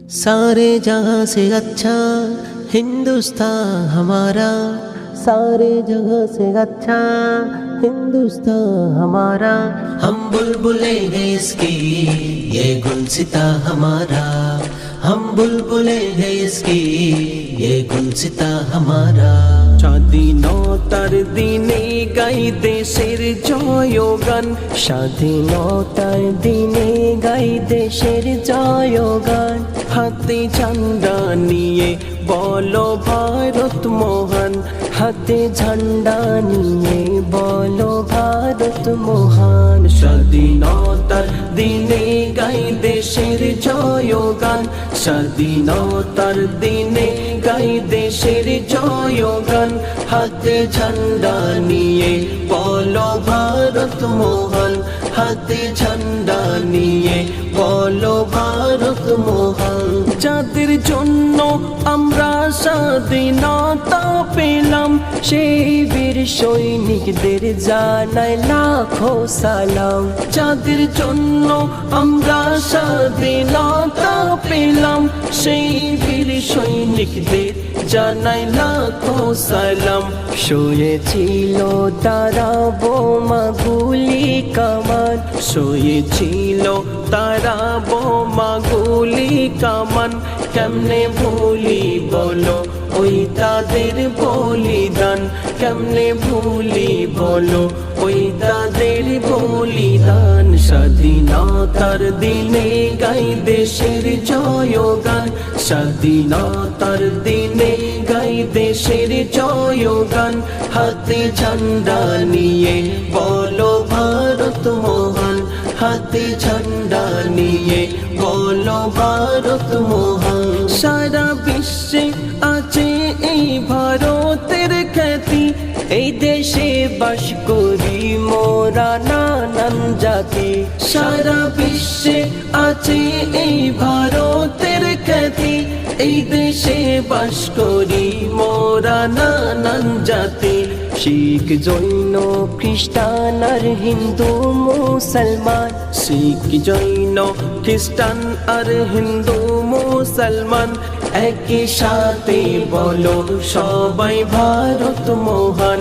सारे जहाँ से अच्छा हिंदुस्तान हमारा। सारे जगह से अच्छा हिंदुस्तान हमारा। हम बुलबुले हैं इसकी, ये गुलसिता हमारा। हम बुलबुले देश की ये गुलसिता हमारा। স্বাধীনতার দিনে গাই দেশের জয়গান। স্বাধীনতার দিনে গাই দেশের জয়গান। হাতে ঝান্ডা নিয়ে বলো ভারত মহান। হাতে ঝান্ডা নিয়ে বলো ভারত মহান। স্বাধীনতার দিনে গাই দেশের জয়গান। স্বাধীনতার দিনে গাই দেশের জয়গান, হাতে ঝান্ডা নিয়ে বলো ভারত মোহন, হাতে ঝান্ডা নিয়ে বলো ভারত মোহন। যাদের জন্য আমরা স্বাধীনতা পেলাম সেই বীর সৈনিকদের জানাই লাখো সালাম। যাদের জন্য আমরা স্বাধীনতা পেলাম, সেই বীর সৈনিকদের জানাই লাখো সালাম। শুয়েছিল তারা বোমা গুলি কামান। শুয়েছিল তারা বোমা গুলি কামান। কেমনে ভুলি বলো ওই তাদের বলিদান কেমনে ভুলি বলো? ওই তাদের বলিদান স্বাধীনতার দিনে গাই দেশের জয়গান। স্বাধীনতার দিনে গাই দেশের জয়গান। হাতে ঝান্ডা নিয়ে বলো ভারত মহান। হাতে ঝান্ডা নিয়ে বলো ভারত মহান। সারা বিশ্বে বাস করি, মোরা নানান জাতি। সারা বিশ্বে আছে এই ভারতের খ্যাতি। এই দেশে বাস করি, মোরা নানান জাতি। শিখ, জৈন, খ্রিস্টান আর হিন্দু, মুসলমান। শিখ, জৈন, খ্রিস্টান আর হিন্দু মুসলমান, একই সাথে বলো সবাই ভারত মহান।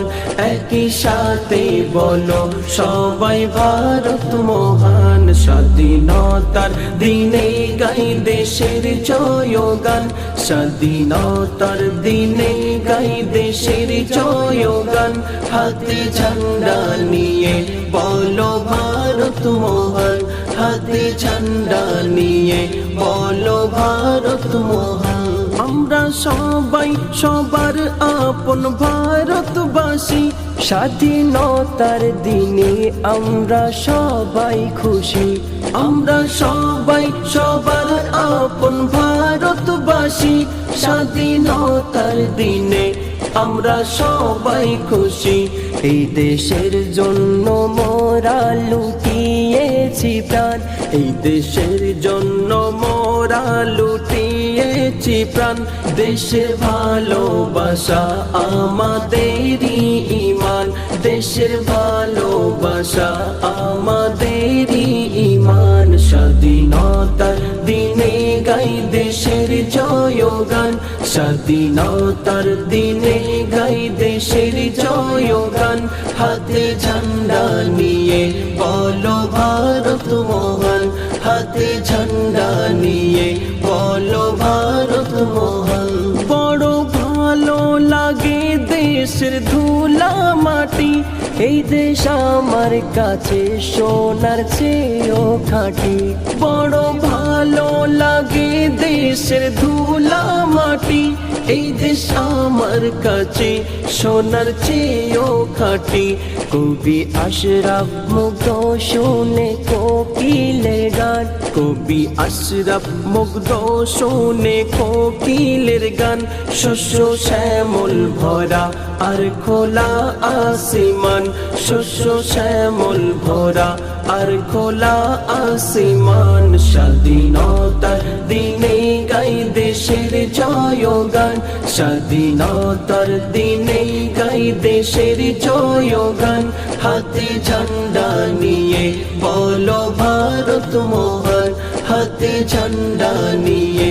একই সাথে বলো সবাই ভারত মহান। স্বাধীনতার দিনে গাই দেশের জয়গান। স্বাধীনতার দিনে গাই দেশের জয়গান। হাতে ঝান্ডা নিয়ে বলো ভারত মহান। হাতে ঝান্ডা নিয়ে বলো ভারত মহান। আমরা সবাই, সবার আপন ভারতবাসী। স্বাধীনতার দিনে আমরা সবাই খুশি। আমরা সবাই, সবার আপন ভারতবাসী। স্বাধীনতার দিনে আমরা সবাই খুশি। এই দেশের জন্য মোরা লুটিয়েছি প্রাণ। এই দেশের জন্য মোরা লুটিয়েছি প্রাণ দেশের ভালোবাসা আমাদেরই ইমান দেশের ভালোবাসা আমাদেরই ইমান স্বাধীনতার দিনে গাই দেশের জয়গান। স্বাধীনতার দিনে গাই দেশের জয়গান। হাতে ঝান্ডা নিয়ে বলো ভারত মহান। হাতে ঝান্ডা নিয়ে দেশের ধুলা মাটি, এই দেশ আমার কাছে সোনার চেয়েও খাঁটি। বড় ভালো লাগে দেশের ধুলা মাটি এই দেশ আমার কাছে, সোনার চেয়েও খাঁটি। কবি আশরাফ মুগ্ধ শুনে কোকিলের গান। কবি আশরাফ মুগ্ধ শুনে, কোকিলের গান। শস্য শ্যামল ভরা, আর খোলা আসিমান। শস্য শ্যামল ভরা, আর খোলা আসিমান। জয়গান স্বাধীনতার দিনে গাই দেশের জয়গান। হাতে ঝান্ডা নিয়ে বলো ভারত মোহন। হাতে ঝান্ডা নিয়ে